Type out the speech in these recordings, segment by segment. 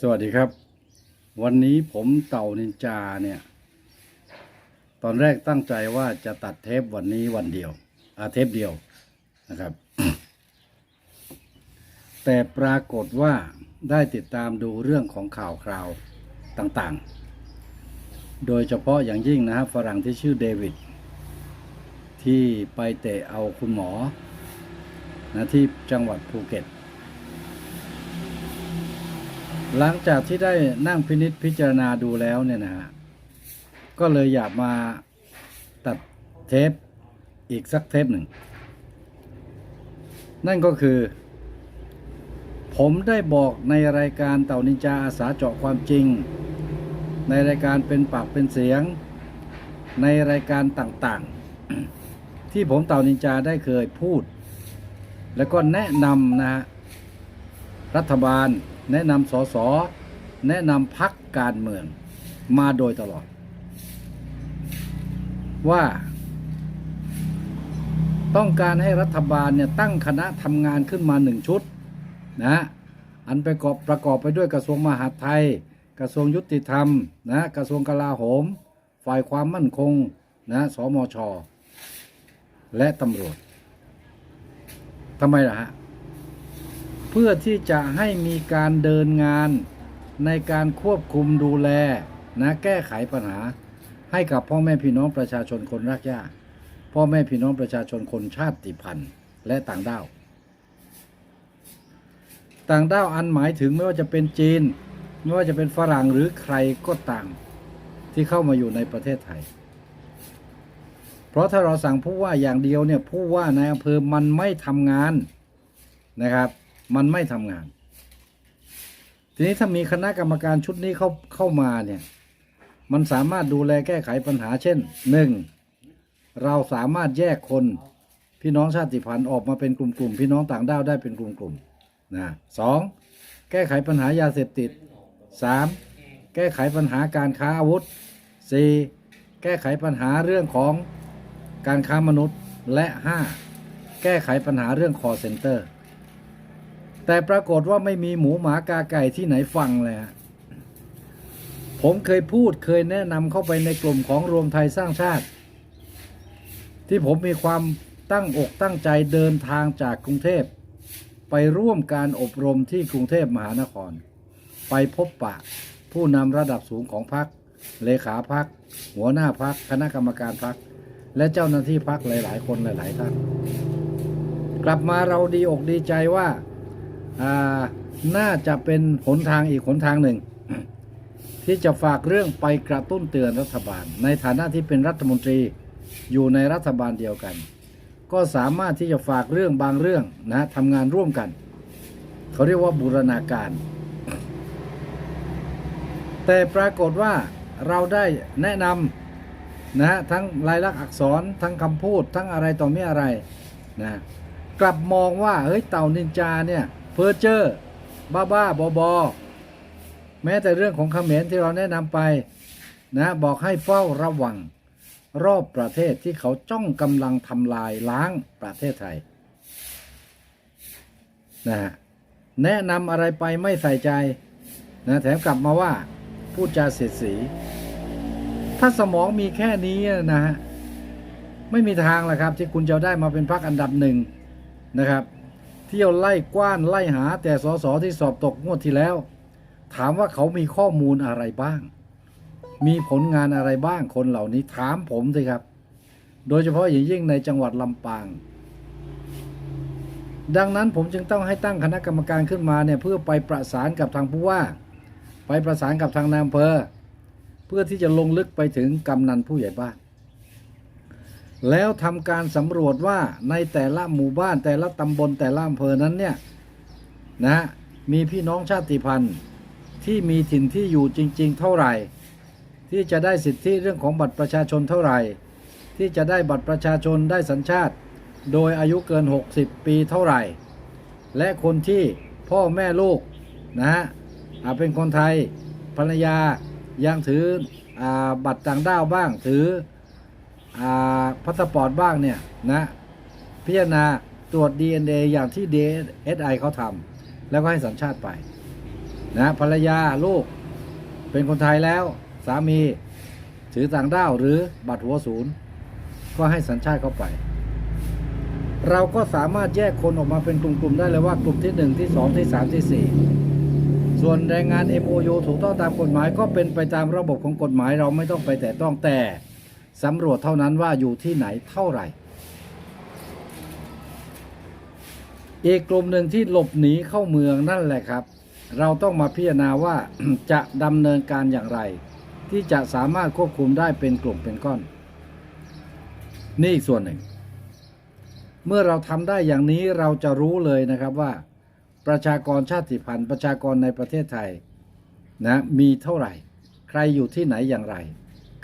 สวัสดีครับ วันนี้ผมเต่านินจาเนี่ย ตอนแรกตั้งใจว่าจะตัดเทปวันนี้วันเดียวอาเทปเดียวนะครับ แต่ปรากฏว่าได้ติดตามดูเรื่องของข่าวคราวต่างๆ โดยเฉพาะอย่างยิ่งนะครับฝรั่งที่ชื่อเดวิดที่ไปเตะเอาคุณหมอนะที่จังหวัดภูเก็ต หลังจากที่ได้นั่งพินิษพิจารณาดูแล้วเนี่ยนะฮะก็เลยอยากมาตัดเทปอีกสักเทปหนึ่ง นั่นก็คือ ผมได้บอกในรายการเต่านินจาอาสาเจาะความจริง ในรายการเป็นปากเป็นเสียง ในรายการต่างๆ ที่ผมเต่านินจาได้เคยพูด แล้วก็แนะนำนะฮะ รัฐบาล แนะนำสสแนะนำพักการเมืองมาโดยตลอด ว่า ต้องการให้รัฐบาลเนี่ยตั้งคณะทำงานขึ้นมาหนึ่งชุดนะอันประกอบประกอบไปด้วยกระทรวงมหาดไทย กระทรวงยุติธรรมนะกระทรวงกลาโหม ฝ่ายความมั่นคงนะสมช และตำรวจทำไมล่ะฮะ พื่อที่จะให้มีการเดินงานในการควบคุมดูแลนะแก้ไขปัญหา ให้กับพ่อแม่พี่น้องประชาชนคนรักยากพ่อแม่พี่น้องประชาชนคนชาติพันธุ์และต่างด้าว ต่างด้าวอันหมายถึงไม่ว่าจะเป็นจีน ไม่ว่าจะเป็นฝรั่งหรือใครก็ตามที่เข้ามาอยู่ในประเทศไทย เพราะถ้าเราสั่งผู้ว่าอย่างเดียวเนี่ยผู้ว่าในอำเภอมันไม่ทำงานนะครับ มันไม่ทำงาน ทีนี้ถ้ามีคณะกรรมการชุดนี้เข้าเข้ามาเนี่ย มันสามารถดูแลแก้ไขปัญหา เช่นหนึ่งเราสามารถแยกคนพี่น้องชาติพันธุ์ออกมาเป็นกลุ่มๆพี่น้องต่างด้าวได้เป็นกลุ่มๆนะสองแก้ไขปัญหายาเสพติดสามแก้ไขปัญหาการค้าอาวุธสี่แก้ไขปัญหาเรื่องของการค้ามนุษย์และห้าแก้ไขปัญหาเรื่องคอเซ็นเตอร์ แต่ปรากฏว่าไม่มีหมูหมากาไก่ที่ไหนฟังเลยฮะผมเคยพูดเคยแนะนำเข้าไปในกลุ่มของรวมไทยสร้างชาติ ที่ผมมีความตั้งอกตั้งใจเดินทางจากกรุงเทพ ไปร่วมการอบรมที่กรุงเทพมหานคร ไปพบปะ ผู้นำระดับสูงของพรรคเลขาพรรคหัวหน้าพรรคคณะกรรมการพรรคและเจ้าหน้าที่พรรคหลาย ๆ คนหลาย ๆ ท่าน กลับมาเราดีอกดีใจว่า น่าจะเป็นหนทางอีกหนทางหนึ่ง ที่จะฝากเรื่องไปกระตุ้นเตือนรัฐบาล ในฐานะที่เป็นรัฐมนตรีอยู่ในรัฐบาลเดียวกัน ก็สามารถที่จะฝากเรื่องบางเรื่องนะทำงานร่วมกัน เขาเรียกว่าบูรณาการ แต่ปรากฏว่าเราได้แนะนำนะฮะทั้งลายลักษณ์อักษรทั้งคำพูดทั้งอะไรต่อม่อะไรนะกลับมองว่าเฮ้ยเต่านินจาเนี่ย เพอร์เจอร์บ้าบ้าบอบอแม้แต่เรื่องของเขมรที่เราแนะนำไปนะบอกให้เฝ้าระวังรอบประเทศที่เขาจ้องกำลังทำลายล้างประเทศไทยนะฮะแนะนำอะไรไปไม่ใส่ใจนะแถมกลับมาว่าพูดจาเสียดสี ถ้าสมองมีแค่นี้นะฮะ ไม่มีทางแหละครับ ที่คุณจะได้มาเป็นพรรคอันดับหนึ่งนะครับ เที่ยวไล่กว้านไล่หา แต่สสที่สอบตกงวดที่แล้ว ถามว่าเขามีข้อมูลอะไรบ้าง มีผลงานอะไรบ้างคนเหล่านี้ถามผมสิครับ โดยเฉพาะอย่างยิ่งในจังหวัดลำปาง ดังนั้นผมจึงต้องให้ตั้งคณะกรรมการขึ้นมาเนี่ยเพื่อไปประสานกับทางผู้ว่า ไปประสานกับทางนายอำเภอเพื่อที่จะลงลึกไปถึงกำนันผู้ใหญ่บ้าน แล้วทำการสำรวจว่าในแต่ละหมู่บ้านแต่ละตำบลแต่ละอำเภอนั้นเนี่ยนะฮะมีพี่น้องชาติพันธุ์ที่มีถิ่นที่อยู่จริง ๆ เท่าไหร่ ที่จะได้สิทธิเรื่องของบัตรประชาชนเท่าไหร่ ที่จะได้บัตรประชาชนได้สัญชาติ โดยอายุเกิน 60 ปีเท่าไหร่ และคนที่พ่อแม่ลูกนะฮะเป็นคนไทยภรรยายังถืออบัตรต่างด้าวบ้างถือ พาสปอร์ตบ้างเนี่ยนะพิจารณาตรวจ DNA อย่างที่ DSI เขาทำแล้วก็ให้สัญชาติไปนะภรรยาลูกเป็นคนไทยแล้วสามีถือต่างด้าวหรือบัตรหัวศูนย์ ก็ให้สัญชาติเข้าไป เราก็สามารถแยกคนออกมาเป็นกลุ่มๆได้เลยว่ากลุ่มที่ 1 ที่ 2 ที่ 3 ที่ 4 ส่วนแรงงาน MOU ถูกต้องตามกฎหมายก็เป็นไปตามระบบของกฎหมายเราไม่ต้องไปแต่ต้องแต่ สำรวจเท่านั้นว่าอยู่ที่ไหนเท่าไหร่ อีกกลุ่มหนึ่งที่หลบหนีเข้าเมืองนั่นแหละครับ เราต้องมาพิจารณาว่าจะดำเนินการอย่างไร ที่จะสามารถควบคุมได้เป็นกลุ่มเป็นก้อน นี่อีกส่วนหนึ่ง เมื่อเราทำได้อย่างนี้เราจะรู้เลยนะครับว่า ประชากรชาติพันธุ์ ประชากรในประเทศไทยนะมีเท่าไหร่ ใครอยู่ที่ไหนอย่างไร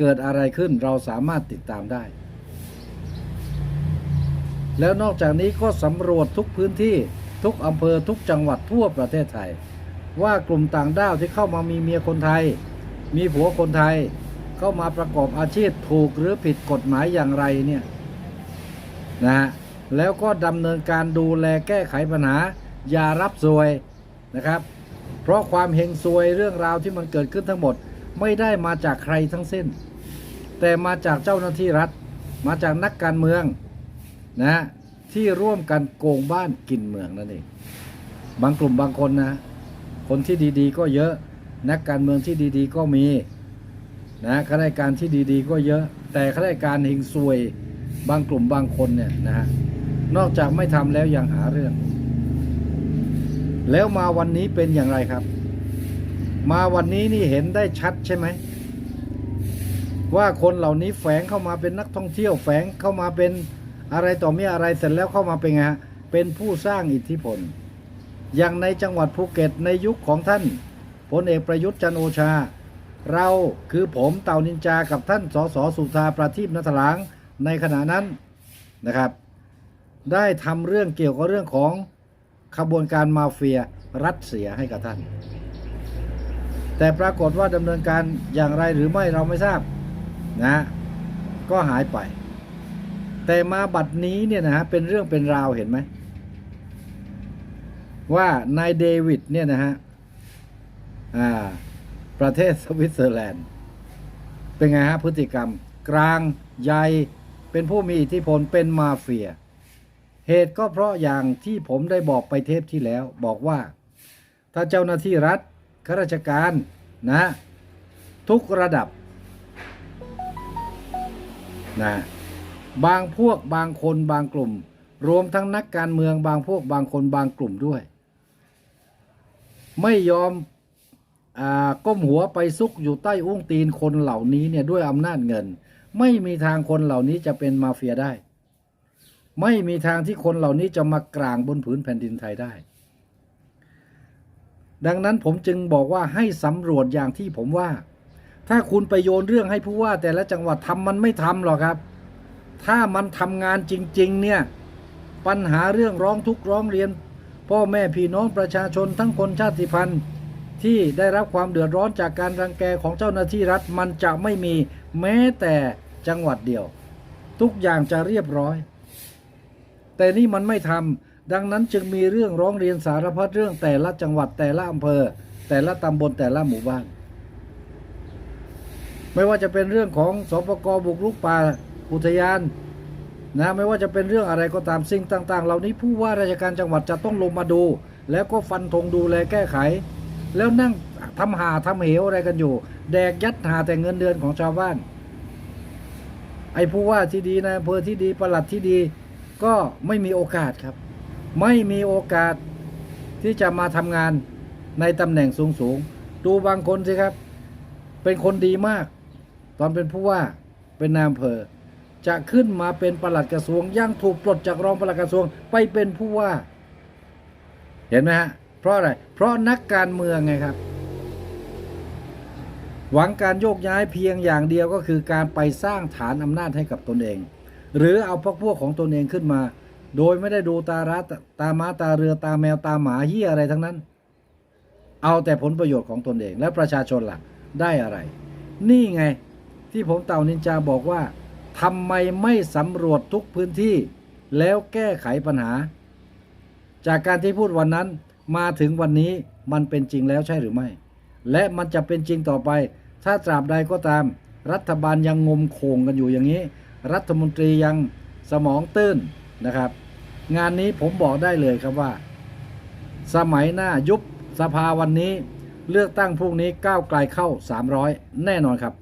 เกิดอะไรขึ้นเราสามารถติดตามได้ แล้วนอกจากนี้ก็สำรวจทุกพื้นที่ทุกอำเภอทุกจังหวัดทั่วประเทศไทย ว่ากลุ่มต่างด้าวที่เข้ามามีเมียคนไทย มีผัวคนไทย เข้ามาประกอบอาชีพถูกหรือผิดกฎหมายอย่างไรเนี่ยนะฮะแล้วก็ดำเนินการดูแลแก้ไขปัญหาอย่ารับซวยนะครับ เพราะความเฮงซวยเรื่องราวที่มันเกิดขึ้นทั้งหมดไม่ได้มาจากใครทั้งสิ้น แต่มาจากเจ้าหน้าที่รัฐ มาจากนักการเมืองนะที่ร่วมกันโกงบ้านกินเมืองนั่นเองบางกลุ่มบางคนนะ คนที่ดีๆ ก็เยอะ นักการเมืองที่ดีๆ ก็มีนะข้าราชการที่ดีๆ ก็เยอะ แต่ข้าราชการเฮงซวยบางกลุ่มบางคนเนี่ยนะฮะนอกจากไม่ทำแล้วยังหาเรื่อง แล้วมาวันนี้เป็นอย่างไรครับ มาวันนี้นี่เห็นได้ชัดใช่ไหม ว่าคนเหล่านี้แฝงเข้ามาเป็นนักท่องเที่ยวแฝงเข้ามาเป็นอะไรต่อมีอะไรเสร็จแล้วเข้ามาเป็นไงฮะเป็นผู้สร้างอิทธิพล อย่างในจังหวัดภูเก็ตในยุคของท่านพลเอกประยุทธ์จันโอชา เราคือผมเต่านินจากับท่านสสสุธาประทีปนัทหลางในขณะนั้นนะครับ ได้ทำเรื่องเกี่ยวกับเรื่องของขบวนการมาเฟียรัฐเสียให้กับท่าน แต่ปรากฏว่าดำเนินการอย่างไรหรือไม่เราไม่ทราบ นะ ก็หายไป แต่มาบัดนี้เนี่ยนะฮะเป็นเรื่องเป็นราวเห็นไหม ว่านายเดวิดเนี่ยนะฮะอ่าประเทศสวิตเซอร์แลนด์ เป็นไงฮะพฤติกรรม กลางใหญ่เป็นผู้มีอิทธิพลเป็นมาเฟีย เหตุก็เพราะอย่างที่ผมได้บอกไปเทปที่แล้ว บอกว่า ถ้าเจ้าหน้าที่รัฐข้าราชการนะ ทุกระดับ นะบางพวกบางคนบางกลุ่ม รวมทั้งนักการเมืองบางพวกบางคนบางกลุ่มด้วย ไม่ยอมอก้มหัวไปซุกอยู่ใต้อุ้งตีนคนเหล่านี้เนี่ยด้วยอำนาจเงิน ไม่มีทางคนเหล่านี้จะเป็นมาเฟียได้ ไม่มีทางที่คนเหล่านี้จะมากลางบนผืนแผ่นดินไทยได้ ดังนั้นผมจึงบอกว่าให้สำรวจอย่างที่ผมว่า ถ้าคุณไปโยนเรื่องให้ผู้ว่าแต่ละจังหวัดทำมันไม่ทำหรอกครับ ถ้ามันทำงานจริง ๆ เนี่ย ปัญหาเรื่องร้องทุกข์ร้องเรียน พ่อแม่พี่น้องประชาชนทั้งคนชาติพันธุ์ที่ได้รับความเดือดร้อนจากการรังแกของเจ้าหน้าที่รัฐมันจะไม่มีแม้แต่จังหวัดเดียว ทุกอย่างจะเรียบร้อย แต่นี่มันไม่ทำดังนั้นจึงมีเรื่องร้องเรียนสารพัดเรื่องแต่ละจังหวัดแต่ละอำเภอ แต่ละตำบลแต่ละหมู่บ้าน ไม่ว่าจะเป็นเรื่องของสปกบุกรุกป่าอุทยานนะไม่ว่าจะเป็นเรื่องอะไรก็ตามสิ่งต่างๆ เหล่านี้ผู้ว่าราชการจังหวัดจะต้องลงมาดู แล้วก็ฟันธงดูแลแก้ไข แล้วนั่งทำหาทำเหวอะไรกันอยู่ แดกยัดหาแต่เงินเดือนของชาวบ้าน ไอ้ผู้ว่าที่ดีนายอำเภอที่ดีประหลัดที่ดี ก็ไม่มีโอกาสครับ ไม่มีโอกาสที่จะมาทำงานในตำแหน่งสูงๆดูบางคนสิครับ เป็นคนดีมาก ตอนเป็นผู้ว่าเป็นนายอำเภอ จะขึ้นมาเป็นปลัดกระทรวงยังถูกปลดจากรองปลัดกระทรวงไปเป็นผู้ว่า เห็นไหมฮะ เพราะอะไร เพราะนักการเมืองไงครับ หวังการโยกย้ายเพียงอย่างเดียวก็คือการไปสร้างฐานอำนาจให้กับตนเอง หรือเอาพวกพวกของตนเองขึ้นมา โดยไม่ได้ดูตาราตามาตาเรือตาแมวตาหมาเหี้ยอะไรทั้งนั้น เอาแต่ผลประโยชน์ของตนเองและประชาชนหลักได้อะไร นี่ไง ที่ผมเต่านินจาบอกว่าทำไมไม่สำรวจทุกพื้นที่ แล้วแก้ไขปัญหา จากการที่พูดวันนั้นมาถึงวันนี้มันเป็นจริงแล้วใช่หรือไม่ และมันจะเป็นจริงต่อไป ถ้าตราบใดก็ตาม รัฐบาลยังงมโขงกันอยู่อย่างนี้ รัฐมนตรียังสมองตื้นนะครับ งานนี้ผมบอกได้เลยครับว่า สมัยหน้ายุบสภาวันนี้ เลือกตั้งพรุ่งนี้ก้าวไกลเข้า 300 แน่นอนครับ